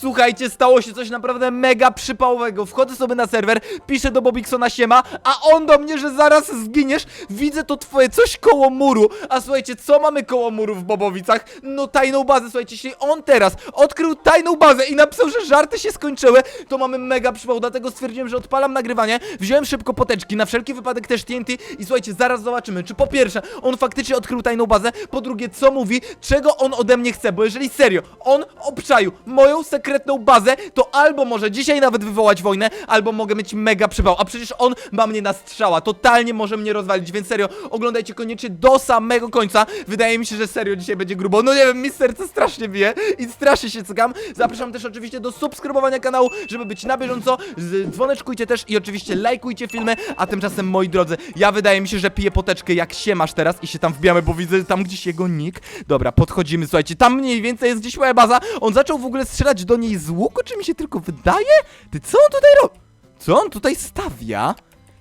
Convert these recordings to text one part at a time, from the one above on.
Słuchajcie, stało się coś naprawdę mega przypałowego. Wchodzę sobie na serwer, piszę do Bobiksona siema, a on do mnie, że zaraz zginiesz. Widzę to twoje coś koło muru. A słuchajcie, co mamy koło muru w Bobowicach? No tajną bazę, słuchajcie, jeśli on teraz odkrył tajną bazę i napisał, że żarty się skończyły, to mamy mega przypał, dlatego stwierdziłem, że odpalam nagrywanie. Wziąłem szybko poteczki, na wszelki wypadek też TNT i słuchajcie, zaraz zobaczymy, czy po pierwsze on faktycznie odkrył tajną bazę, po drugie co mówi, czego on ode mnie chce, bo jeżeli serio, on obczaił moją sekretną bazę, to albo może dzisiaj nawet wywołać wojnę, albo mogę mieć mega przypał, a przecież on ma mnie na strzała, totalnie może mnie rozwalić, więc serio, oglądajcie koniecznie do samego końca, wydaje mi się, że serio dzisiaj będzie grubo, no nie wiem, mi serce strasznie bije i strasznie się cykam, zapraszam też oczywiście do subskrybowania kanału, żeby być na bieżąco, z- dzwoneczkujcie też i oczywiście lajkujcie filmy, a tymczasem moi drodzy, ja wydaje mi się, że piję poteczkę jak się masz teraz i się tam wbijamy, bo widzę tam gdzieś jego nick, dobra, podchodzimy, słuchajcie, tam mniej więcej jest gdzieś moja baza, on zaczął w ogóle strzelać do niej z łuku, czy mi się tylko wydaje? Ty, co on tutaj robi? Co on tutaj stawia?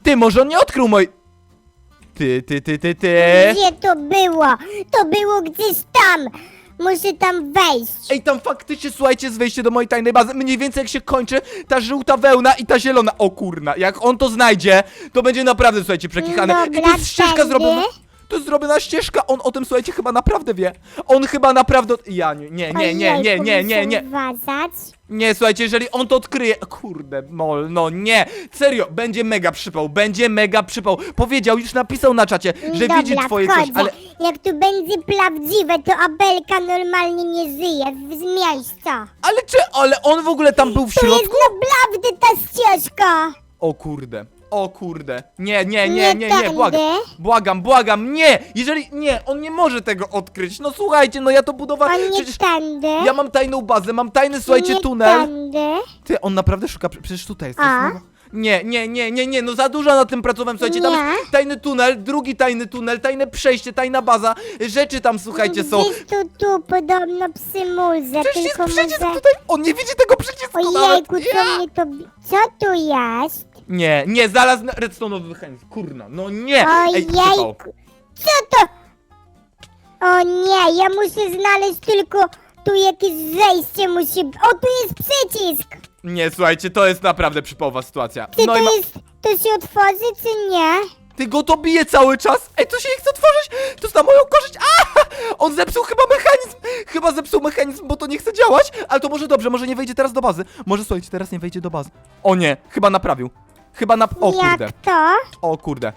Ty, może on nie odkrył moj... Ty, ty, ty, ty, ty... Gdzie to było? To było gdzieś tam. Muszę tam wejść. Ej, tam faktycznie, słuchajcie, jest wejście do mojej tajnej bazy. Mniej więcej jak się kończy ta żółta wełna i ta zielona. O kurna, jak on to znajdzie, to będzie naprawdę, słuchajcie, przekichane. I Dobra, jest ścieżka tędy. zrobiona. To jest zrobiona ścieżka, on o tym, słuchajcie, chyba naprawdę wie. On chyba naprawdę... Ja nie, nie, nie, nie, nie, nie, nie, nie. Nie, słuchajcie, jeżeli on to odkryje... Kurde, mol, no nie. Serio, będzie mega przypał, będzie mega przypał. Powiedział, już napisał na czacie, że widzi twoje coś, ale... Jak tu będzie prawdziwe, to Abelka normalnie nie żyje z miejsca. Ale czy... Ale on w ogóle tam był w To jest środku? naprawdę ta ścieżka. O kurde. O kurde. Nie, nie, nie, Nie nie, błagam. Błagam, błagam, nie! Jeżeli. Nie, on nie może tego odkryć. No słuchajcie, no ja to budowałem. On nie Przecież tędy. ja mam tajną bazę, mam tajny, słuchajcie, nie tunel. Tędy. Ty, on naprawdę szuka. Przecież tutaj jest. to jest A? Nie, nie, nie, nie, nie, no za dużo na tym pracowałem, słuchajcie, tam Nie. jest tajny tunel, drugi tajny tunel, tajne przejście, tajna baza, rzeczy tam, słuchajcie, są. Gdzieś tu, tu podobno przy murze, Przecież jest tylko przycisk może... tutaj, on nie widzi tego przycisku nawet. Ojejku, co mnie to... bi- Co tu jest? Nie, nie, znalazł na- redstone'owy mechanizm, kurna, no nie! Ej, przypał. Ojejku. Co to? O nie, ja muszę znaleźć tylko... Tu jakieś zejście musi... O, tu jest przycisk! Nie, słuchajcie, to jest naprawdę przypołowa sytuacja. Czy No to i ma... jest... To się otworzy, czy nie? Ty go to bije cały czas? Ej, to się nie chce otworzyć! To jest na moją korzyść! A! On zepsuł chyba mechanizm! Chyba zepsuł mechanizm, bo to nie chce działać, ale to może dobrze, może nie wejdzie teraz do bazy. Może słuchajcie, teraz nie wejdzie do bazy. O nie, chyba naprawił. Chyba nap... O kurde. Jak to? O kurde.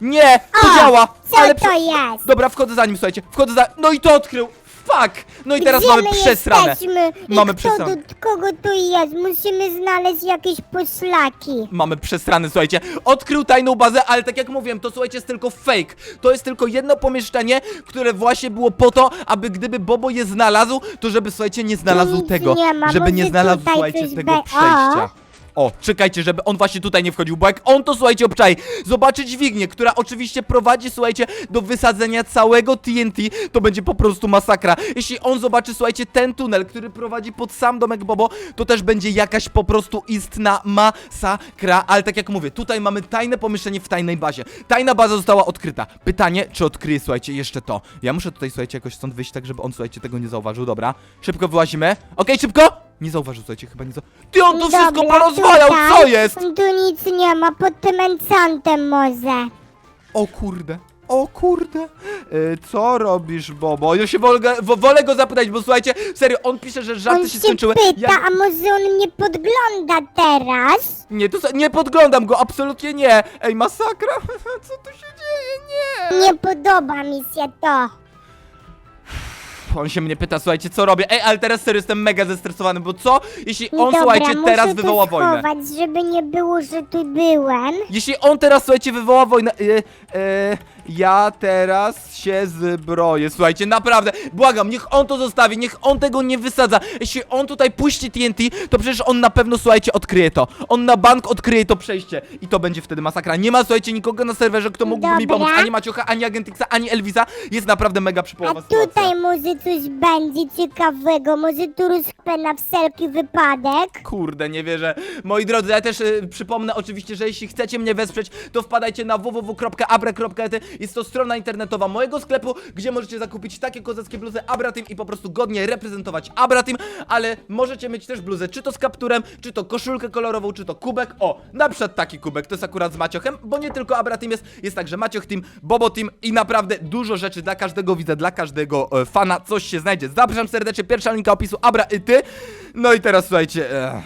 Nie! To O, działa! Co ale to jest? Dobra, wchodzę za nim, słuchajcie. Wchodzę za... No i to odkrył! Fuck! No i teraz Gdzie mamy my przesrane. Jesteśmy? I Mamy kto przesrane. Tu, kogo tu jest? Musimy znaleźć jakieś poszlaki. Mamy przesrany, słuchajcie. Odkrył tajną bazę, ale tak jak mówiłem, to słuchajcie, jest tylko fake. To jest tylko jedno pomieszczenie, które właśnie było po to, aby gdyby Bobo je znalazł, to żeby, słuchajcie, nie znalazł nic tego. nie ma, żeby nie znalazł, tutaj słuchajcie, coś tego be- przejścia. O, czekajcie, żeby on właśnie tutaj nie wchodził, bo jak on to, słuchajcie, obczai, zobaczy dźwignię, która oczywiście prowadzi, słuchajcie, do wysadzenia całego TNT, to będzie po prostu masakra. Jeśli on zobaczy, słuchajcie, ten tunel, który prowadzi pod sam domek Bobo, to też będzie jakaś po prostu istna masakra, ale tak jak mówię, tutaj mamy tajne pomieszczenie w tajnej bazie. Tajna baza została odkryta. Pytanie, czy odkryje, słuchajcie, jeszcze to. Ja muszę tutaj, słuchajcie, jakoś stąd wyjść, tak żeby on, słuchajcie, tego nie zauważył, dobra. Szybko wyłazimy. Okej, szybko! Nie zauważył, słuchajcie, chyba nie zauważył. Ty, on to wszystko Dobra, porozwalał, tutaj. co jest? Tu nic nie ma, pod tym encantem może. O kurde. O kurde, E, co robisz, Bobo? Ja się wolę, wo- wolę go zapytać, bo słuchajcie, serio, on pisze, że żarty On się się skończyły. pyta, a może on mnie podgląda teraz? Nie, to se- nie podglądam go, absolutnie nie. Ej, masakra, co tu się dzieje? Nie. Nie podoba mi się to. On się mnie pyta, słuchajcie, co robię? Ej, ale teraz serio jestem mega zestresowany, bo co, jeśli on, Dobra, słuchajcie, muszę teraz to wywoła wojnę? schować, żeby nie było, że tu byłem. Jeśli on teraz, słuchajcie, wywoła wojnę. Yy, ja teraz się zbroję. Słuchajcie, naprawdę, błagam, niech on to zostawi, niech on tego nie wysadza. Jeśli on tutaj puści TNT, to przecież on na pewno, słuchajcie, odkryje to. On na bank odkryje to przejście. I to będzie wtedy masakra. Nie ma, słuchajcie, nikogo na serwerze, kto mógłby mi Dobra. pomóc. Ani Maciocha, ani Agentixa, ani Elvisa. Jest naprawdę mega A przypołowa sytuacja. tutaj może coś będzie ciekawego, może tu rozkpę na wszelki wypadek. Kurde, nie wierzę. Moi drodzy, ja też y, przypomnę oczywiście, że jeśli chcecie mnie wesprzeć, to wpadajcie na www.abre.ety Jest to strona internetowa mojego sklepu, gdzie możecie zakupić takie kozackie bluzy Abratim i po prostu godnie reprezentować Abratim, ale możecie mieć też bluzę, czy to z kapturem, czy to koszulkę kolorową, czy to kubek. O, na przykład taki kubek, to jest akurat z Maciochem, bo nie tylko Abratim jest, jest także Macioch Team, Bobo Team i naprawdę dużo rzeczy dla każdego widza, dla każdego e, fana, coś się znajdzie. Zapraszam serdecznie, pierwsza linka opisu, Abra i ty. No i teraz słuchajcie, e,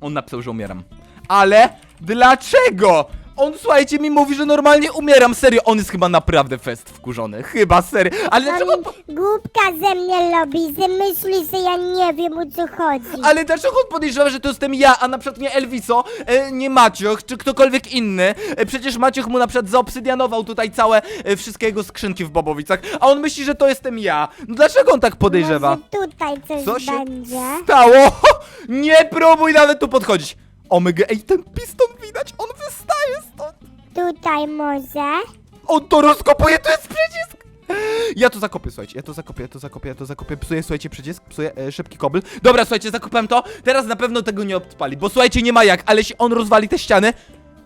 on napisał, że umieram. Ale dlaczego? On, słuchajcie, mi mówi, że normalnie umieram, serio, on jest chyba naprawdę fest wkurzony, chyba serio, ale dlaczego... On głupka ze mnie robi, że myśli, że ja nie wiem o co chodzi. Ale dlaczego on podejrzewa, że to jestem ja, a na przykład nie Elviso, e, nie Macioch, czy ktokolwiek inny? E, przecież Macioch mu na przykład zaobsydianował tutaj całe, e, wszystkie jego skrzynki w Bobowicach, a on myśli, że to jestem ja. No dlaczego on tak podejrzewa? Może tutaj coś Co się będzie. stało? Nie próbuj nawet tu podchodzić. Omega, ej, ten piston widać, on wystaje stąd. Tutaj może. On to rozkopuje, to jest przycisk! Ja to zakopię, słuchajcie, ja to zakopię, ja to zakopię, ja to zakopię, psuję, słuchajcie, przycisk, psuję, e, szybki kobyl. Dobra, słuchajcie, zakopałem to, teraz na pewno tego nie odpali, bo słuchajcie, nie ma jak, ale jeśli on rozwali te ściany,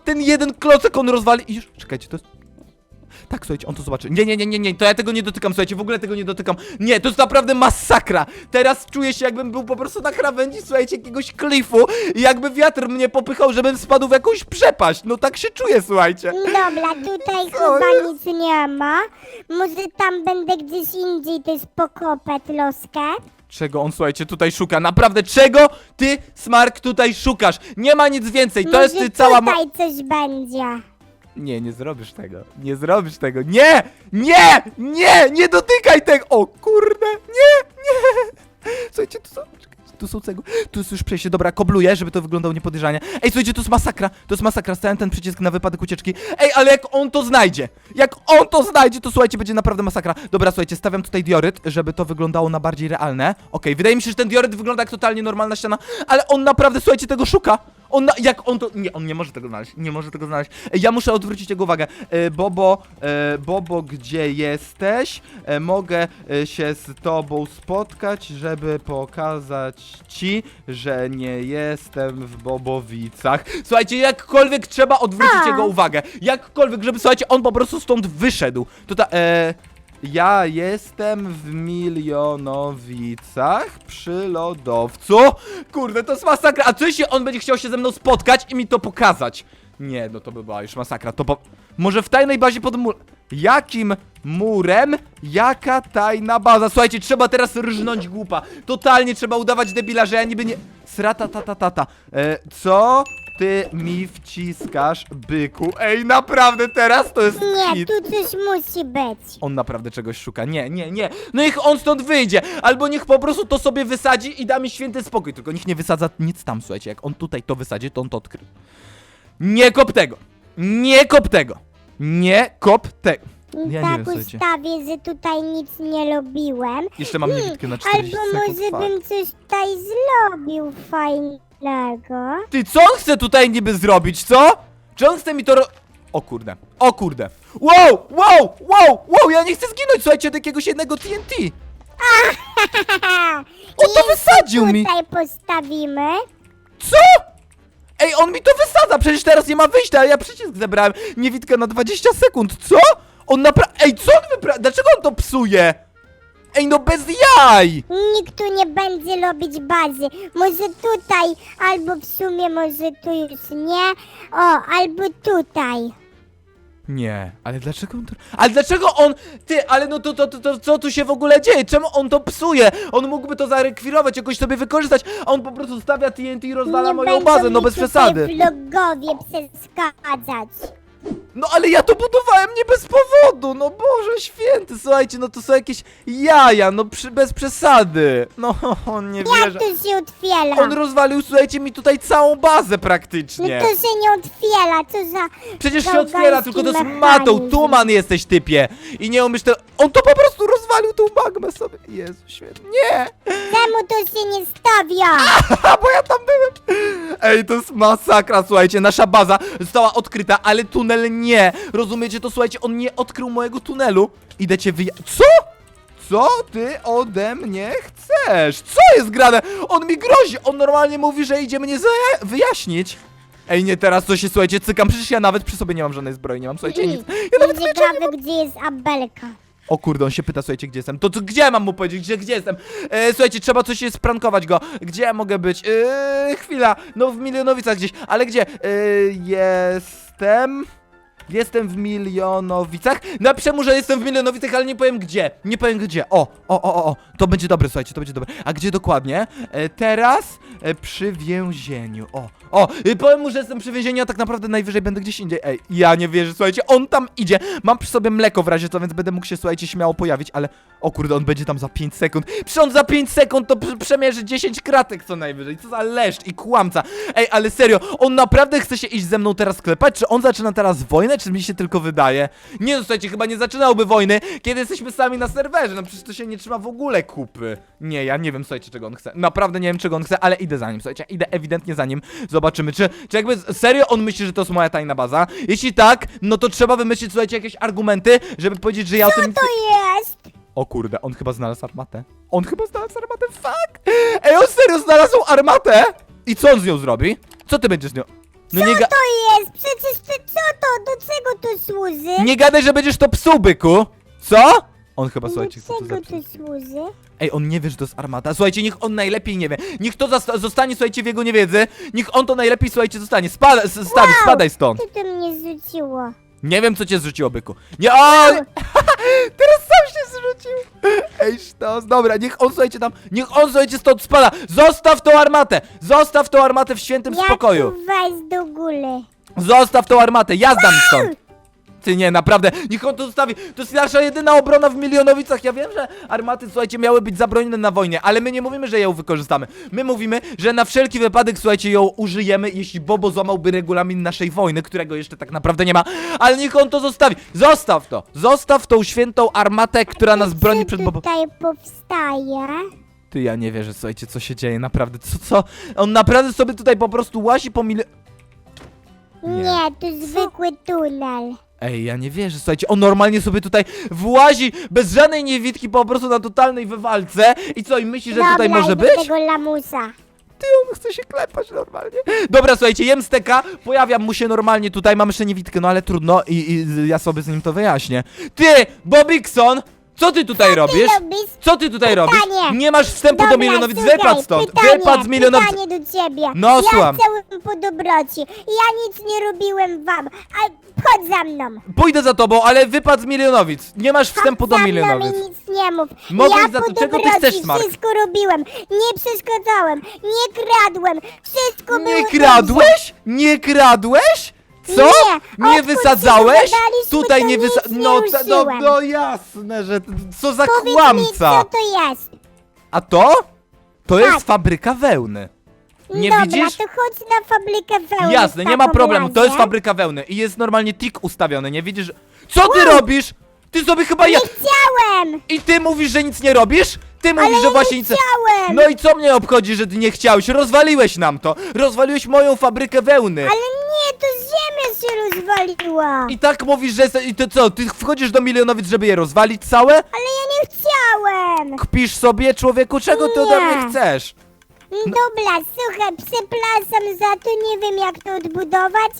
ten jeden klocek on rozwali i już, czekajcie, to jest... Tak, słuchajcie, on to zobaczy. Nie, nie, nie, nie, nie, to ja tego nie dotykam, słuchajcie, w ogóle tego nie dotykam. Nie, to jest naprawdę masakra. Teraz czuję się, jakbym był po prostu na krawędzi, słuchajcie, jakiegoś klifu i jakby wiatr mnie popychał, żebym spadł w jakąś przepaść. No tak się czuję, słuchajcie. Dobra, tutaj chyba jest? nic nie ma. Może tam będę gdzieś indziej też pokopać loskę. Czego on, słuchajcie, tutaj szuka? Naprawdę, czego ty, Smark, tutaj szukasz? Nie ma nic więcej, to Może jest ty cała mo- tutaj coś będzie. Nie, nie zrobisz tego. Nie zrobisz tego. Nie! Nie! Nie! Nie dotykaj tego! O kurde! Nie! Nie! Słuchajcie, tu są... Tu są cegły. Tu jest już przejście. Dobra, kobluję, żeby to wyglądało niepodejrzanie. Ej, słuchajcie, to jest masakra. To jest masakra. Stałem ten przycisk na wypadek ucieczki. Ej, ale jak on to znajdzie, jak on to znajdzie, to słuchajcie, będzie naprawdę masakra. Dobra, słuchajcie, stawiam tutaj dioryt, żeby to wyglądało na bardziej realne. Okej, wydaje mi się, że ten dioryt wygląda jak totalnie normalna ściana, ale on naprawdę, słuchajcie, tego szuka. On, na, jak on to, nie, on nie może tego znaleźć, nie może tego znaleźć. Ej, Ja muszę odwrócić jego uwagę. E, Bobo, e, Bobo, gdzie jesteś? E, mogę e, się z tobą spotkać, żeby pokazać ci, że nie jestem w Bobowicach. Słuchajcie, jakkolwiek trzeba odwrócić A. jego uwagę. Jakkolwiek, żeby, słuchajcie, on po prostu stąd wyszedł. Tutaj, e, ja jestem w Milionowicach przy lodowcu. Kurde, to jest masakra. A co jeśli on będzie chciał się ze mną spotkać i mi to pokazać? Nie, no to by była już masakra. To po... Może w tajnej bazie pod mur... Jakim murem? Jaka tajna baza? Słuchajcie, trzeba teraz rżnąć głupa. Totalnie trzeba udawać debila, że ja niby nie... Srata tata tata. E, co ty mi wciskasz, byku? Ej, naprawdę teraz to jest Nie, hit. tu coś musi być. On naprawdę czegoś szuka. Nie, nie, nie. No niech on stąd wyjdzie. Albo niech po prostu to sobie wysadzi i da mi święty spokój. Tylko niech nie wysadza nic tam, słuchajcie. Jak on tutaj to wysadzi, to on to odkrył. Nie kop tego. Nie kop tego. Nie kop tego. Ja nie tak słuchajcie. ustawię, że tutaj nic nie robiłem. Jeszcze mam niewidkę na 40 Albo sekund. może Fuck. bym coś tutaj zrobił fajnego. Ty, co on chce tutaj niby zrobić, co? Czy on chce mi to ro... O kurde, o kurde. Wow, wow, wow, wow, ja nie chcę zginąć, słuchajcie, od jakiegoś jednego TNT. On to wysadził mi. Tutaj postawimy. Co? Ej, on mi to wysadza, przecież teraz nie ma wyjścia, a ja przycisk zebrałem. Niewidkę na 20 sekund, co? On napra... Ej, co on wypra... Dlaczego on to psuje? Ej, no bez jaj! Nikt tu nie będzie robić bazy. Może tutaj, albo w sumie może tu już nie. O, albo tutaj. Nie, ale dlaczego on to... Ale dlaczego on... Ty, ale no to, to, to, to co tu się w ogóle dzieje? Czemu on to psuje? On mógłby to zarekwirować, jakoś sobie wykorzystać, a on po prostu stawia TNT i rozwala nie moją będą bazę, no mi bez tutaj przesady. vlogowie przeszkadzać. No ale ja to budowałem nie bez powodu, no Boże święty, słuchajcie, no to są jakieś jaja, no przy, bez przesady. No, on nie Jak wierzę. to się otwiera? On rozwalił, słuchajcie, mi tutaj całą bazę No praktycznie. to się nie otwiera, co za... Przecież się gałgański otwiera, tylko to z matą, mechanizm. tuman jesteś typie. I nie umiesz. On to po prostu rozwalił tą magmę sobie. Jezu święty, nie! Czemu to się nie stawia? A, bo ja tam byłem. Ej, to jest masakra, słuchajcie, nasza baza została odkryta, ale tunel nie. Rozumiecie to, słuchajcie, on nie odkrył mojego tunelu. Idę cię wyja... Co? Co ty ode mnie chcesz? Co jest grane? On mi grozi, on normalnie mówi, że idzie mnie wyjaśnić. Ej, nie teraz to się, słuchajcie, cykam, przecież ja nawet przy sobie nie mam żadnej zbroi, nie mam, słuchajcie, nic. Ja nawet Ciekawe, gdzie jest Abelka. O kurde, on się pyta, słuchajcie, gdzie jestem. To, to gdzie mam mu powiedzieć, gdzie, gdzie jestem? E, słuchajcie, trzeba coś jest sprankować go. Gdzie ja mogę być? E, chwila, no w Milionowicach gdzieś, ale gdzie? E, jestem... Jestem w Milionowicach. Napiszę mu, że jestem w Milionowicach, ale nie powiem gdzie. Nie powiem gdzie. O, o, o, o. To będzie dobre, słuchajcie, to będzie dobre. A gdzie dokładnie? E, teraz e, przy więzieniu. O, o, e, powiem mu, że jestem przy więzieniu, a tak naprawdę najwyżej będę gdzieś indziej. Ej, ja nie wierzę, słuchajcie, on tam idzie. Mam przy sobie mleko w razie co, więc będę mógł się, słuchajcie, śmiało pojawić, ale o kurde, on będzie tam za 5 sekund. Przecież on za 5 sekund to pr- przemierzy 10 kratek co najwyżej. Co za leszcz i kłamca. Ej, ale serio, on naprawdę chce się iść ze mną teraz klepać? Czy on zaczyna teraz wojnę, czy mi się tylko wydaje? Nie no, słuchajcie, chyba nie zaczynałby wojny, kiedy jesteśmy sami na serwerze. No przecież to się nie trzyma w ogóle kupy. Nie, ja nie wiem, słuchajcie, czego on chce. Naprawdę nie wiem, czego on chce, ale idę za nim, słuchajcie, idę ewidentnie za nim. Zobaczymy, czy, czy jakby serio on myśli, że to jest moja tajna baza? Jeśli tak, no to trzeba wymyślić, słuchajcie, jakieś argumenty, żeby powiedzieć, że ja o tym... To jest! O kurde, on chyba znalazł armatę. On chyba znalazł armatę, fuck! Ej, on serio znalazł armatę? I co on z nią zrobi? Co ty będziesz z nią... No nie, ga To jest! Przecież ty co to? Do czego to służy? nie gadaj, że będziesz to psuł, byku! Co? On chyba, Do słuchajcie, chce to czego zepsuć. to służy? Ej, on nie wie, że to jest armata. Słuchajcie, niech on najlepiej nie wie. Niech to zostanie, słuchajcie, w jego niewiedzy. Niech on to najlepiej, słuchajcie, zostanie. Spada, s- stawi, spadaj stąd. Co to mnie zrzuciło? Nie wiem, co cię zrzuciło, byku. Nie, o! Teraz sam się zrzucił. Ej, sztos, dobra, niech on, słuchajcie, tam, niech on, słuchajcie, stąd spada. Zostaw tą armatę. Zostaw tą armatę w świętym spokoju. tu wejść do góry? Zostaw tą armatę, ja zdam stąd. Nie, naprawdę, niech on to zostawi. To jest nasza jedyna obrona w Milionowicach. Ja wiem, że armaty, słuchajcie, miały być zabronione na wojnie, ale my nie mówimy, że ją wykorzystamy. My mówimy, że na wszelki wypadek, słuchajcie, ją użyjemy, jeśli Bobo złamałby regulamin naszej wojny, którego jeszcze tak naprawdę nie ma. Ale niech on to zostawi. Zostaw to. Zostaw tą świętą armatę, która nas broni przed Bobo. tutaj powstaje? Ty, ja nie wierzę, słuchajcie, co się dzieje, naprawdę. Co, co? On naprawdę sobie tutaj po prostu łazi po mil... Nie. Nie, to zwykły tunel. Ej, ja nie wierzę, słuchajcie, on normalnie sobie tutaj włazi bez żadnej niewidki po prostu na totalnej wywalce i co, i myśli, że Dobra, tutaj może idę być? tego lamusa. Ty, on chce się klepać normalnie. Dobra, słuchajcie, jem steka, pojawiam mu się normalnie tutaj, mam jeszcze niewidkę, no ale trudno i, i ja sobie z nim to wyjaśnię. Ty, Bobikson, co ty tutaj robisz? Robisz? Co ty tutaj Pytanie. robisz? Nie masz wstępu do Dobra, milionowic, słuchaj, stąd, pytanie, wypad z milionowic. Pytanie do ciebie. No, ja słucham. chciałem po dobroci. Ja nic nie robiłem wam. A chodź za mną. Pójdę za tobą, ale wypad z milionowic. Nie masz wstępu do Chodź za mną milionowic. i nic nie mów. Mogłeś ja za- po czego ty dobroci chcesz, Mark? wszystko robiłem. Nie przeszkadzałem. Nie kradłem. Wszystko było Nie dobrze. kradłeś? Nie kradłeś? Co? Nie, Nie wysadzałeś? się Tutaj to nie nic wysadzałeś. nie No, ta- no, ruszyłem. no jasne, że. Co za Powiedz mi, kłamca! co to jest. A to? To jest Tak. fabryka wełny. Nie Dobra, widzisz? to chodź na fabrykę wełny Jasne, w nie ma takim problemu. To jest fabryka wełny i jest normalnie tik ustawiony, nie widzisz? Co ty robisz? Ty sobie chyba ja. Chciałem! I ty mówisz, że nic nie robisz? Ty mówisz, Ale że ja właśnie nie nic. chciałem! No i co mnie obchodzi, że ty nie chciałeś? Rozwaliłeś nam to! Rozwaliłeś moją fabrykę wełny! Ale nie, to ziemia się rozwaliła! I tak mówisz, że jeste- i to co, ty wchodzisz do milionowic, żeby je rozwalić całe? Ale ja nie chciałem! Kpisz sobie, człowieku, czego ty ode mnie Nie. chcesz? Dobra, słuchaj, przepraszam za to, nie wiem jak to odbudować.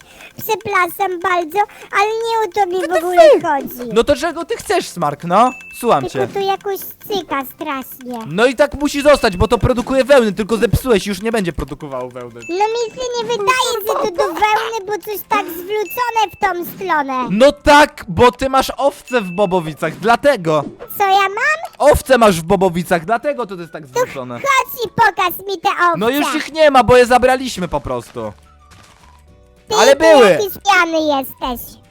Przepraszam bardzo, ale nie o to mi w ogóle chodzi. No to czego ty chcesz, Smark, no? Słucham cię. Tylko tu jakoś cyka strasznie. No i tak musi zostać, bo to produkuje wełny, tylko zepsułeś, już nie będzie produkowało wełny. No mi się nie wydaje, że to do wełny, bo coś tak zwrócone w tą stronę. No tak, bo ty masz owce w Bobowicach, dlatego. Co ja mam? Owce masz w Bobowicach, dlatego to jest tak zwrócone. Chodź i pokaż mi te owce. No już ich nie ma, bo je zabraliśmy po prostu. Ty ale to były. jakiś piany jesteś.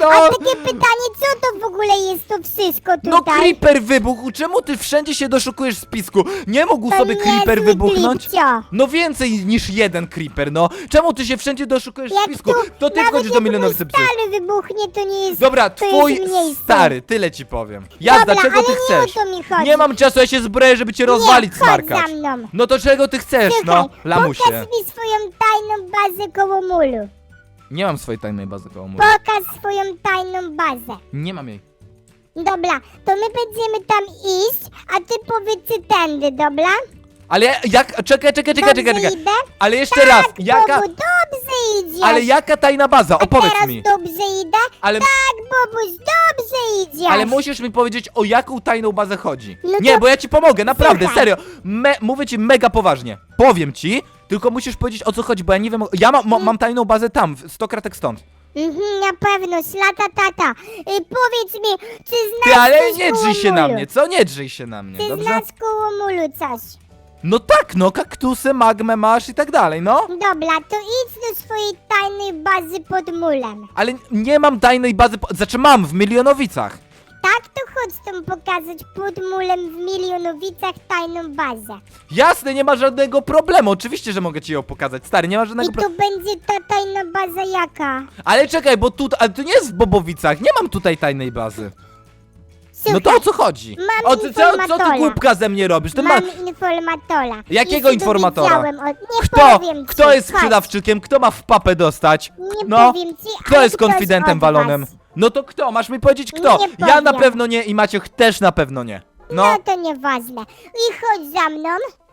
No, A takie pytanie, co to w ogóle jest to wszystko no tutaj? creeper wybuchł, czemu ty wszędzie się doszukujesz spisku? Nie mógł To sobie creeper niezły wybuchnąć? No więcej niż jeden creeper, no. Czemu ty się wszędzie doszukujesz Jak spisku? To ty nawet wchodzisz do jak mój milionowicy psy. stary wybuchnie, to nie jest Dobra, to twój jest stary, tyle ci powiem. Jazda, Dobra, czego ale ty nie chcesz? o to mi chodzi. Nie mam czasu, ja się zbroję, żeby cię rozwalić, chodź smarkacz. za mną. No to czego ty chcesz, Słuchaj, no? Lamusie. pokaż mi swoją tajną bazę koło mulu. Nie mam swojej tajnej bazy koło muru. Pokaż swoją tajną bazę. Nie mam jej. Dobra, to my będziemy tam iść, a ty powiedz tędy, dobra? Ale ja- jak, czekaj, czekaj, czekaj, czekaj, Dobrze czekaj. idę? Ale jeszcze raz, Tak, jaka... Bobu, dobrze idziesz. Ale jaka tajna baza? A Opowiedz teraz mi. dobrze idę? Ale, Tak, Bobuś, dobrze idziesz. ale musisz mi powiedzieć, o jaką tajną bazę chodzi. No Nie, to- bo ja ci pomogę, naprawdę, Słuchaj. serio. Me, mówię ci mega poważnie. Powiem ci, tylko musisz powiedzieć o co chodzi, bo ja nie wiem. o- Ja ma, mo, mam tajną bazę tam, w- 100 kratek stąd. Mhm, na pewno, ślata tata. Y, powiedz mi, czy Ty, znasz ale coś nie koło drzyj się na mulu? mnie, co? Nie drzyj się na mnie, Czy dobrze? znasz koło mulu coś? No tak, no, kaktusy, magmę masz i tak dalej, no. Dobra, to idź do swojej tajnej bazy pod mulem. Ale nie mam tajnej bazy, po... znaczy mam w Milionowicach. Tak, to chodź tam pokazać pod mulem w Milionowicach tajną bazę. Jasne, nie ma żadnego problemu, oczywiście, że mogę ci ją pokazać, stary, nie ma żadnego I problemu. to będzie ta tajna baza jaka? Ale czekaj, bo tu, ale to nie jest w Bobowicach, nie mam tutaj tajnej bazy. Słuchaj, No to o co chodzi? mam O co, co, co ty informatora. głupka ze mnie robisz? Ty ma... mam informatora. Jakiego informatora? dowiedziałem Od... Nie Kto? powiem ci. Kto jest Chodź. sprzedawczykiem? Kto ma w papę dostać? Nie No, powiem ci, kto ale jest ktoś konfidentem od walonem? was. No to kto? Masz mi powiedzieć kto? Nie Ja na powiem. pewno nie i Maciek też na pewno nie. No. No, to nieważne. I chodź za mną.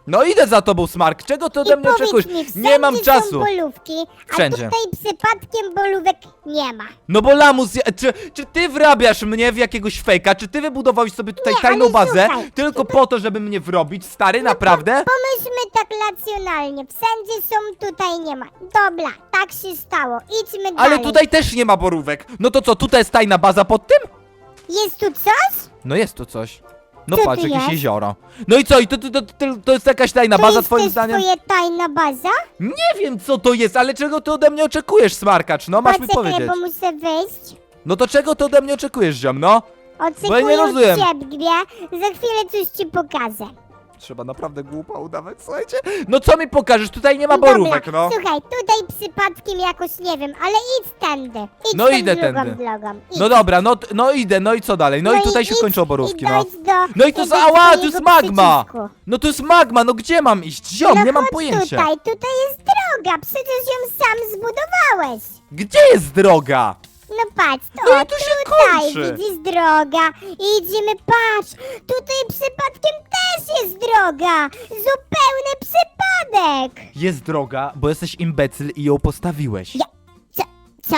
No idę za tobą, Smark. Czego ty ode I mnie powiedz oczekujesz? mi, wszędzie Nie mam są czasu. bolówki, a Wszędzie. tutaj przypadkiem bolówek nie ma. No bo lamus, ja- czy, czy ty wrabiasz mnie w jakiegoś fejka? Czy ty wybudowałeś sobie tutaj Nie, tajną ale bazę słuchaj, tylko po to, żeby mnie wrobić? Stary, naprawdę? Pomyślmy tak racjonalnie. Wszędzie są, tutaj nie ma. Dobra, tak się stało. Idźmy dalej. Ale tutaj też nie ma borówek. No to co, tutaj jest tajna baza pod tym? Jest tu coś? No jest tu coś. No Co patrz, tu jakieś jest? jezioro. No i co, i to, to, to, to, to jest jakaś tajna baza jest twoim też zdaniem? twoja tajna baza? Nie wiem co to jest, ale czego ty ode mnie oczekujesz, smarkacz? No masz mi Poczekaj, powiedzieć. bo muszę wyjść. No to czego ty ode mnie oczekujesz, ziom, no? Oczekuję nie rozumiem. ciebie. Za chwilę coś ci pokażę. Trzeba naprawdę głupa udawać, słuchajcie. No co mi pokażesz? Tutaj nie ma Dobra, borówek, no. Słuchaj, tutaj przypadkiem jakoś nie wiem, ale idź tędy. Idź No tą idę drugą tędy. drogą. Idź. No dobra, no, t- no idę, no i co dalej? No, i tutaj się idź kończą borówki, i no. dojdź Do, No i to do za, ała, swojego jest magma! przycisku. No to jest magma, no gdzie mam iść? Ziom, no nie mam chodź pojęcia. tutaj, tutaj jest droga, przecież ją sam zbudowałeś. Gdzie jest droga? No patrz, to No i tu się tutaj kończy. widzisz droga. Idziemy, patrz, tutaj przypadkiem też jest droga. Zupełny przypadek. Jest droga, bo jesteś imbecyl i ją postawiłeś. Ja- Co? Co?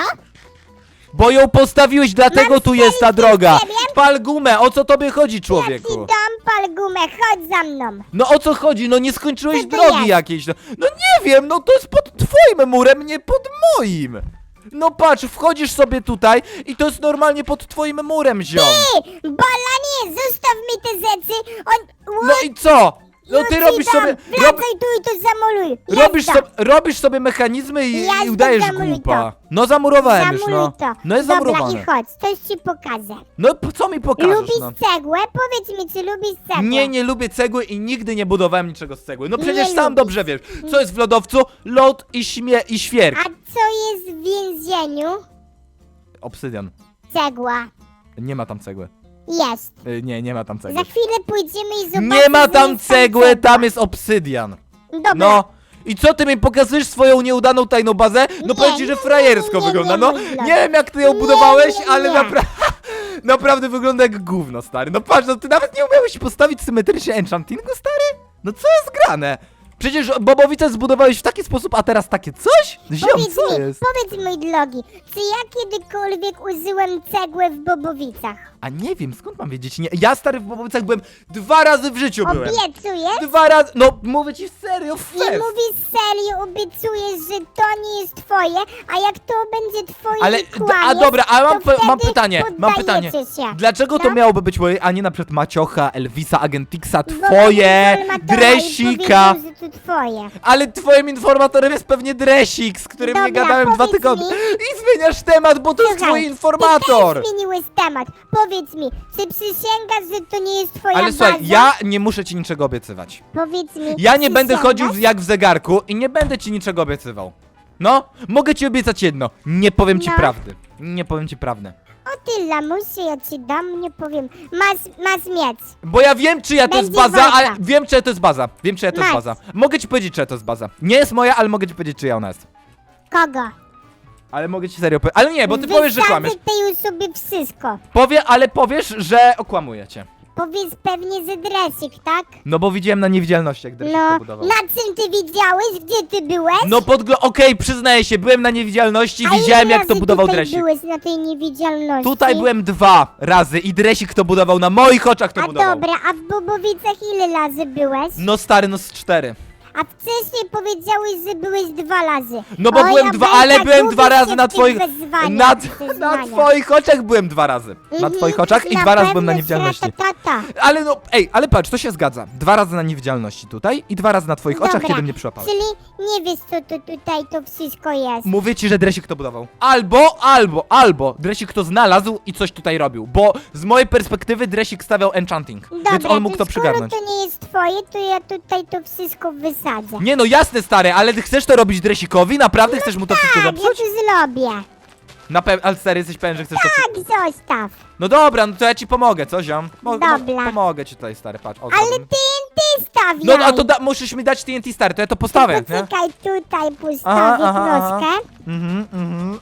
Bo ją postawiłeś, dlatego Mam tu jest ta droga. ciebie? Pal gumę, o co tobie chodzi, Ja ci człowieku? dam pal gumę, chodź za mną. No o co chodzi? No nie skończyłeś Co to drogi jest? jakiejś. No, no nie wiem, no to jest pod twoim murem, nie pod moim. No patrz, wchodzisz sobie tutaj i to jest normalnie pod twoim murem, ziom. Ty, balanie, zostaw mi te rzeczy. On... No i co? No ty robisz sobie... Rob, Wracaj tu i to zamoluj. robisz, sobie, robisz sobie mechanizmy i, i udajesz zamuluj głupa. No zamurowałem już, Zamuluj no. to. No jest Dobra, zamurowane. i chodź, coś ci pokażę. No p- co mi pokażesz, lubisz no? cegłę? Powiedz mi, czy lubisz cegłę? Nie, nie lubię cegły i nigdy nie budowałem niczego z cegły. No Nie przecież sam lubisz. dobrze wiesz, co jest w lodowcu? Lód i śmie i świerk. A co jest w więzieniu? Obsydian. Cegła. Nie ma tam cegły. Jest. Y, nie, nie ma tam cegły. Za chwilę pójdziemy i zobaczymy. Nie ma tam jest cegły, cegła. tam jest obsydian. Dobra. No. I co ty mi pokazujesz swoją nieudaną tajną bazę? No Nie, powiem ci, że nie, frajersko nie, nie, wygląda. nie, No blog. nie wiem jak ty ją Nie, budowałeś, nie, ale nie. napra naprawdę wygląda jak gówno, stary. No patrz, no ty nawet nie umiałeś postawić symetrycznie enchantingu, stary? No co jest grane? Przecież Bobowice zbudowałeś w taki sposób, a teraz takie coś? Ziom, Powiedz co mi, jest? powiedz mój drogi, czy ja kiedykolwiek użyłem cegłę w Bobowicach? A nie wiem, skąd mam wiedzieć? Nie, ja stary w Bobowicach byłem dwa razy w życiu byłem. Obiecujesz? Dwa razy, no mówię ci serio, I fest. mówisz serio, obiecujesz, że to nie jest twoje, a jak to będzie twoje Ale, i a dobra, a mam, to pe- mam wtedy pytanie, mam pytanie. poddajecie Się. Dlaczego to No. miałoby być moje, a nie na przykład Maciocha, Elvisa, Agentixa, twoje, i Dresika? powiedział, że to twoje. Ale twoim informatorem jest pewnie Dresik, z którym nie Dobra, gadałem dwa powiedz tygodnie. mi. I zmieniasz temat, bo to jest Słuchaj, twój informator. Ty też zmieniłeś temat. Powiedz mi, czy przysięgasz, że to nie jest twoja Ale słuchaj, baza? ja nie muszę ci niczego obiecywać. Powiedz mi, Ja nie będę przysięgasz? chodził w- jak w zegarku i nie będę ci niczego obiecywał. No, mogę ci obiecać jedno. Nie powiem ci No. prawdy. Nie powiem ci prawdy. O ty lamusie, ja ci dam, nie powiem. Masz, masz mieć. Bo ja wiem, czyja to jest Będzie baza, ale walka. wiem, czyja to jest baza. Wiem, czyja to jest Max. baza. Mogę ci powiedzieć, czyja to jest baza. Nie jest moja, ale mogę ci powiedzieć, czyja ona jest. Kogo? Ale mogę ci serio powiedzieć. Ale nie, bo ty powiesz, że kłamiesz. tej osobie wszystko. Powie, ale powiesz, że okłamuję cię. powiedz pewnie, że dresik, tak? No bo widziałem na niewidzialności, jak Dresik to No, budował. na czym ty widziałeś? Gdzie ty byłeś? No podglo... Okej, przyznaję się, byłem na niewidzialności A ile widziałem jak to razy budował tutaj Dresik. byłeś na tej niewidzialności? Tutaj byłem dwa razy i Dresik to budował, na moich oczach to A budował. dobra, a w Bobowicach ile razy byłeś? No stary, no z cztery. A wcześniej powiedziałeś, że byłeś dwa razy. No bo O, byłem ja dwa, będę ale byłem gubić dwa razy na twoich... wyzwaniach, Na, na wyzwaniach. twoich oczach byłem dwa razy. Na Mhm, twoich oczach i dwa razy byłem na pewno niewidzialności. tata. Ale no, ej, ale patrz, to się zgadza. Dwa razy na niewidzialności tutaj i dwa razy na twoich oczach, Dobra, kiedy mnie przyłapałeś. Czyli nie wiesz, co to tutaj to wszystko jest. Mówię ci, że Dresik to budował. Albo, albo, albo Dresik to znalazł i coś tutaj robił. Bo z mojej perspektywy Dresik stawiał enchanting. Dobra, więc on mógł to skoro przygarnąć. to nie jest twoje, to ja tutaj to wszystko wysadzę. Nie no, jasne stary, ale ty chcesz to robić Dresikowi? Naprawdę chcesz mu to wszystko Tak, ja zepsuć? to zrobię. Na pewno, ale stary, jesteś pewien, że chcesz to. Tak, zostaw. No dobra, no to ja ci pomogę, co ziom? Mo- Dobra. mo- pomogę ci tutaj, stary, patrz. O, Ale zrobimy. TNT stawiaj. No, a to da, musisz mi dać TNT, stary, to ja to postawię, nie? Poczekaj, tutaj postawię Aha, aha, aha. troszkę. Mhm, mhm.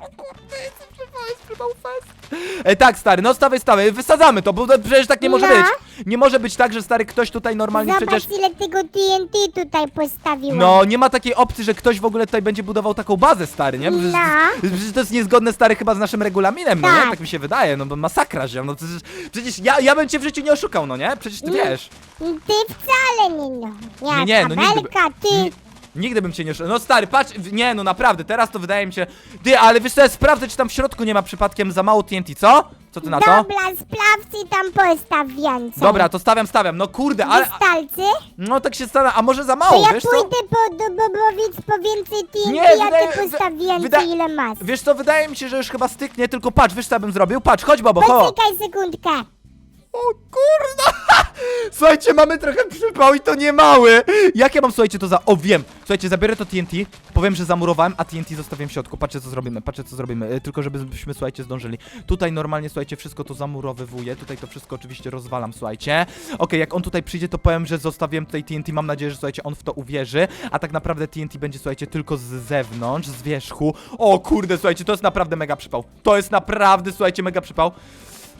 O kurde, jestem przypał, jest przypał fest. E, tak, stary, no stawaj, stawaj, wysadzamy to, bo to przecież tak nie może No. być. Nie może być tak, że stary ktoś tutaj normalnie Zobacz, przecież... ile tego TNT tutaj postawiłem. No, nie ma takiej opcji, że ktoś w ogóle tutaj będzie budował taką bazę, stary, nie? Przecież, No. przecież to jest niezgodne, stary, chyba z naszym regulaminem, no nie? Tak. Tak mi się wydaje, no bo masakra, ziom, no przecież, przecież ja, ja bym cię w życiu nie oszukał, no nie? Przecież ty Nie. wiesz. Ty wcale nie no. Ja Nie, nie, no nigdy by- kabelka, ty. Ni- Nigdy bym cię nie oszukał. No stary, patrz, w- nie no naprawdę, teraz to wydaje mi się... Ty, ale wiesz co, ja sprawdzę, czy tam w środku nie ma przypadkiem za mało TNT, co? Co ty na to? Dobra, sprawdź i tam postaw więcej. Dobra, to stawiam, stawiam, no kurde, ale... Wystarczy? No tak się stara, a może za To mało, ja wiesz co? pójdę po, do Bobowic po więcej TNT, Nie, a wydaje- ty postaw wy- więcej wyda- ile masz. Wiesz co, wydaje mi się, że już chyba styknie, tylko patrz, wiesz co ja bym zrobił? Patrz, chodź babo, chodź! Poczekaj sekundkę. O kurna! Słuchajcie, mamy trochę przypał i to nie mały! Jak ja mam, słuchajcie, to za... O, wiem! Słuchajcie, zabiorę to TNT, powiem, że zamurowałem, a TNT zostawiłem w środku. Patrzcie, co zrobimy, patrzcie, co zrobimy. E, Tylko, żebyśmy, słuchajcie, zdążyli. Tutaj normalnie, słuchajcie, wszystko to zamurowywuję. Tutaj to wszystko oczywiście rozwalam, słuchajcie. Okej, jak on tutaj przyjdzie, to powiem, że zostawiłem tutaj TNT. Mam nadzieję, że, słuchajcie, on w to uwierzy. A tak naprawdę TNT będzie, słuchajcie, tylko z zewnątrz, z wierzchu. O kurde, słuchajcie, to jest naprawdę mega przypał. To jest naprawdę, słuchajcie, mega przypał.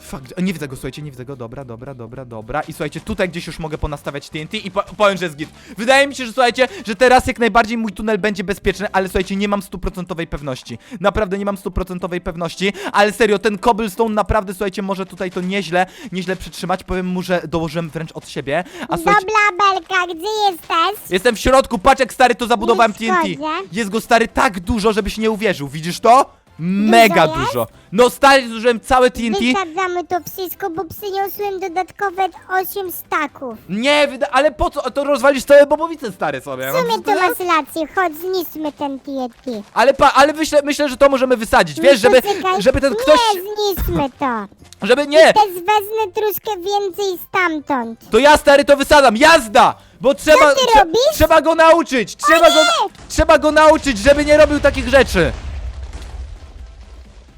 Fakt, nie widzę go, słuchajcie, nie widzę go, dobra, dobra, dobra, dobra. I słuchajcie, tutaj gdzieś już mogę ponastawiać TNT i po powiem, że jest git. Wydaje mi się, że słuchajcie, że teraz jak najbardziej mój tunel będzie bezpieczny, ale słuchajcie, nie mam stuprocentowej pewności. Naprawdę nie mam stuprocentowej pewności, ale serio, ten cobblestone naprawdę, słuchajcie, może tutaj to nieźle, nieźle przytrzymać. Powiem mu, że dołożyłem wręcz od siebie. A słuchajcie, Dobra, Belka, gdzie jesteś? jestem w środku, patrz jak stary to zabudowałem Nie TNT. wchodzę. Jest go stary tak dużo, żebyś nie uwierzył, widzisz to? Mega jest? dużo. No stary, zużyłem całe TNT. Wysadzamy to wszystko, bo przyniosłem dodatkowe 8 staków. Nie, wyda- ale po co? To rozwalisz całe bobowice stare sobie. W no, sumie to masz rację, chodź zniszczmy ten TNT. Ale pa, ale myślę, myślę, że to możemy wysadzić, wiesz, żeby, Poczekaj. żeby ten ktoś, Nie, zniszczmy to. żeby nie, Też wezmę troszkę więcej stamtąd. to ja stary to wysadzam, jazda! Bo trzeba, ty robisz? trzeba go nauczyć, trzeba go, trzeba go nauczyć, żeby nie robił takich rzeczy.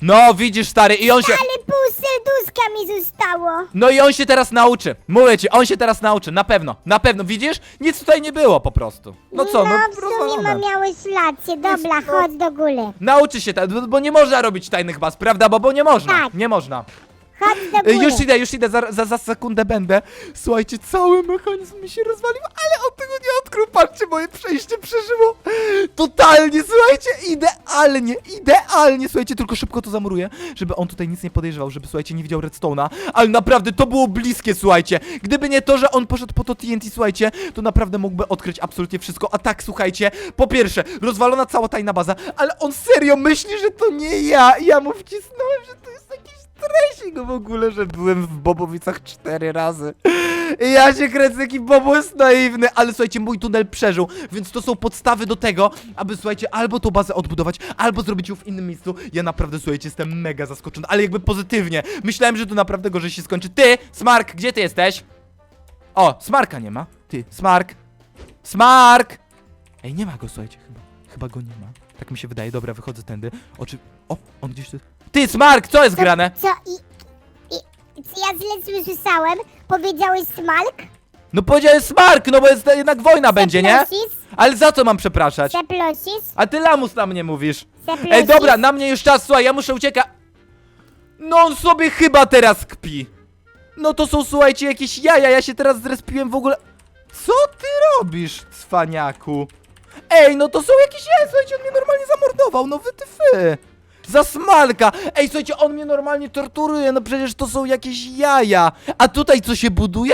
No, widzisz stary, i on się, Ale pół serduszka mi zostało. no i on się teraz nauczy, mówię ci, on się teraz nauczy, na pewno, na pewno, widzisz? Nic tutaj nie było po prostu. No co, no, w sumie rozwalone. ma, miałeś rację. Dobra, chodź do góry. Nauczy się, ta- bo bo nie można robić tajnych baz, prawda? Bo, bo nie można, Tak. nie można. Chodź. Już idę, już idę, za, za, za sekundę będę. Słuchajcie, cały mechanizm mi się rozwalił, ale on tego nie odkrył. Patrzcie, moje przejście przeżyło. Totalnie, słuchajcie, idealnie, idealnie. Słuchajcie, tylko szybko to zamuruję, żeby on tutaj nic nie podejrzewał, żeby, słuchajcie, nie widział redstone'a. Ale naprawdę, to było bliskie, słuchajcie. Gdyby nie to, że on poszedł po to TNT, słuchajcie, to naprawdę mógłby odkryć absolutnie wszystko. A tak, słuchajcie, po pierwsze, rozwalona cała tajna baza, ale on serio myśli, że to nie ja. I Ja mu wcisnąłem, że to jest jakiś stresik w ogóle, że byłem w Bobowicach cztery razy. I ja się kręcę, jaki Bobo jest naiwny, ale słuchajcie, mój tunel przeżył, więc to są podstawy do tego, aby słuchajcie, albo tą bazę odbudować, albo zrobić ją w innym miejscu. Ja naprawdę, słuchajcie, jestem mega zaskoczony, ale jakby pozytywnie. Myślałem, że to naprawdę gorzej się skończy. Ty, Smark, gdzie ty jesteś? O, Smarka nie ma. Ty, Smark. Smark! Ej, nie ma go, słuchajcie, chyba. Chyba go nie ma. Tak mi się wydaje. Dobra, wychodzę tędy. Oczy... O, on gdzieś tu... Ty, Smark, co jest Co- grane? Co i... i czy ja źle słyszałem? Powiedziałeś smalk? No powiedziałem Smark, no bo jest jednak wojna będzie, nie? Przeprosisz? Ale za co mam przepraszać? Przeprosisz? A ty lamus na mnie mówisz. Przeprosisz? Ej, dobra, na mnie już czas, słuchaj, ja muszę uciekać. No on sobie chyba teraz kpi. No to są, słuchajcie, jakieś jaja, ja się teraz zrespiłem w ogóle... Co ty robisz, cwaniaku? Ej, no to są jakieś jaja, słuchajcie, on mnie normalnie zamordował, no wy ty fy. Za smalka! Ej, słuchajcie, on mnie normalnie torturuje, no przecież to są jakieś jaja. A tutaj co się buduje?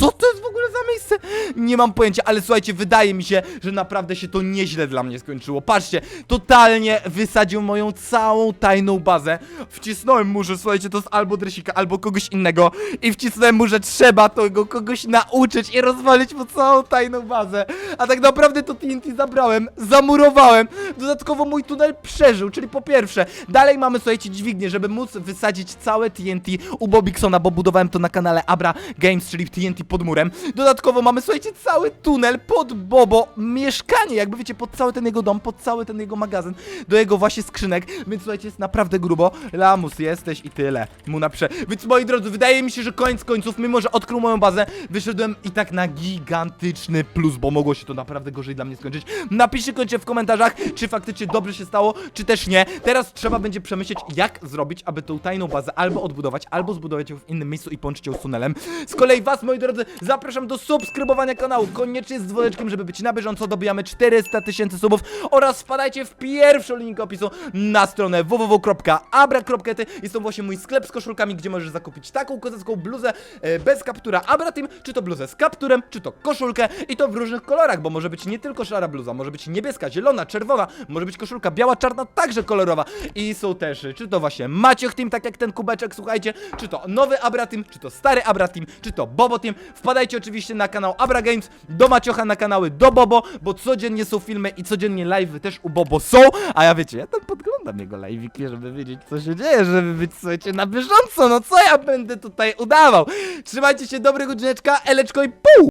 Co to jest w ogóle za miejsce? Nie mam pojęcia, ale słuchajcie, wydaje mi się, że naprawdę się to nieźle dla mnie skończyło. Patrzcie, totalnie wysadził moją całą tajną bazę. Wcisnąłem mu, że słuchajcie, to jest albo Dresika, albo kogoś innego. I wcisnąłem mu, że trzeba tego kogoś nauczyć i rozwalić mu całą tajną bazę. A tak naprawdę to TNT zabrałem, zamurowałem. Dodatkowo mój tunel przeżył, czyli po pierwsze, dalej mamy, słuchajcie, dźwignię, żeby móc wysadzić całe TNT u Bobiksona, bo budowałem to na kanale Abra Games, czyli TNT pod murem. Dodatkowo mamy, słuchajcie, cały tunel pod Bobo, mieszkanie, jakby wiecie, pod cały ten jego dom, pod cały ten jego magazyn, do jego właśnie skrzynek, więc słuchajcie, jest naprawdę grubo. Lamus jesteś i tyle. Mu na prze... Więc moi drodzy, wydaje mi się, że koniec końców, mimo że odkrył moją bazę, wyszedłem i tak na gigantyczny plus, bo mogło się to naprawdę gorzej dla mnie skończyć. Napiszcie kończę w komentarzach, czy faktycznie dobrze się stało, czy też nie. Teraz trzeba będzie przemyśleć, jak zrobić, aby tą tajną bazę albo odbudować, albo zbudować ją w innym miejscu i połączyć ją z tunelem. Z kolei was, moi drodzy, zapraszam do subskrybowania kanału, koniecznie z dzwoneczkiem, żeby być na bieżąco, dobijamy 400 tysięcy subów. Oraz wpadajcie w pierwszą link opisu na stronę www.abra.ty Jest to właśnie mój sklep z koszulkami, gdzie możesz zakupić taką kozacką bluzę e, bez kaptura Abra Team, czy to bluzę z kapturem, czy to koszulkę. I to w różnych kolorach, bo może być nie tylko szara bluza, może być niebieska, zielona, czerwona, może być koszulka biała, czarna, także kolorowa. I są też, czy to właśnie Macioch Team, tak jak ten kubeczek, słuchajcie, czy to nowy Abra Team, czy to stary Abra Team, czy to Bobo Team. Wpadajcie oczywiście na kanał Abra Games, do Maciocha na kanały do Bobo, bo codziennie są filmy i codziennie live też u Bobo są, a ja wiecie, ja tam podglądam jego live'iki, żeby wiedzieć co się dzieje, żeby być, słuchajcie, na bieżąco, no co ja będę tutaj udawał? Trzymajcie się, dobrego drzeczka, eleczko i pół!